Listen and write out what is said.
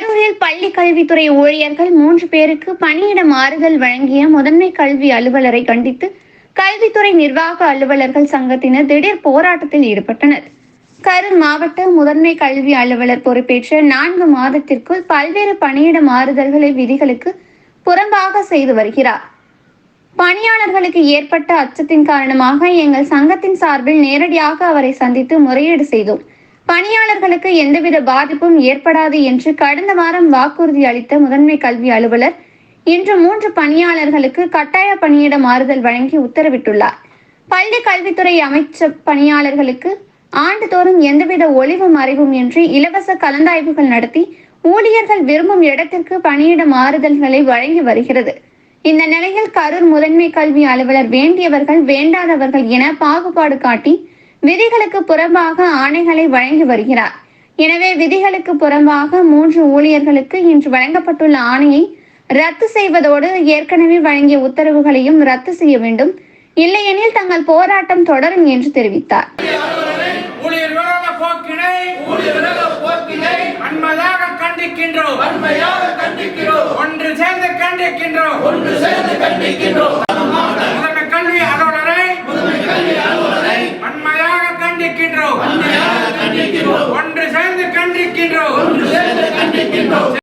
கரூரில் பள்ளி கல்வித்துறை ஊழியர்கள் மூன்று பேருக்கு பணியிட மாறுதல் வழங்கிய முதன்மை கல்வி அலுவலரை கண்டித்து கல்வித்துறை நிர்வாக அலுவலர்கள் சங்கத்தினர் திடீர் போராட்டத்தில் ஈடுபட்டனர். கரூர் மாவட்ட முதன்மை கல்வி அலுவலர் பொறுப்பேற்ற நான்கு மாதத்திற்குள் பல்வேறு பணியிட மாறுதல்களை விதிகளுக்கு புறம்பாக செய்து வருகிறார். பணியாளர்களுக்கு ஏற்பட்ட அச்சத்தின் காரணமாக எங்கள் சங்கத்தின் சார்பில் நேரடியாக அவரை சந்தித்து முறையீடு செய்தோம். பணியாளர்களுக்கு எந்தவித பாதிப்பும் ஏற்படாது என்று கடந்த வாரம் வாக்குறுதி அளித்த முதன்மை கல்வி அலுவலர் இன்று மூன்று பணியாளர்களுக்கு கட்டாய பணியிட மாறுதல் வழங்கி உத்தரவிட்டுள்ளார். பள்ளி கல்வித்துறை அமைச்ச பணியாளர்களுக்கு ஆண்டுதோறும் எந்தவித ஒளிவு மறைவும் இன்றி இலவச கலந்தாய்வுகள் நடத்தி ஊழியர்கள் விரும்பும் இடத்திற்கு பணியிட மாறுதல்களை வழங்கி வருகிறது. இந்த நிலையில் கரூர் முதன்மை கல்வி அலுவலர் வேண்டியவர்கள் வேண்டாதவர்கள் என பாகுபாடு காட்டி விதிகளுக்கு புறம்பாக ஆணைகளை வழங்கி வருகிறார். எனவே விதிகளுக்கு புறம்பாக மூன்று ஊழியர்களுக்கு இன்று வழங்கப்பட்டுள்ள ஆணையை ரத்து செய்வதோடு ஏற்கனவே வழங்கிய உத்தரவுகளையும் ரத்து செய்ய வேண்டும். இல்லையெனில் தங்கள் போராட்டம் தொடரும் என்று தெரிவித்தார். ஒன்று சேர்ந்து கண்டிக்கின்றோம். ஒன்று சேர்ந்து கண்டிக்கின்றோம் முதன்மை கல்வி அலுவலரை வன்மையாக கண்டிக்கின்றோம். வன்மையாக கண்டிக்கிறோம் ஒன்று சேர்ந்து கண்டிக்கின்றோம். ஒன்று சேர்ந்து கண்டிக்கின்றோம்.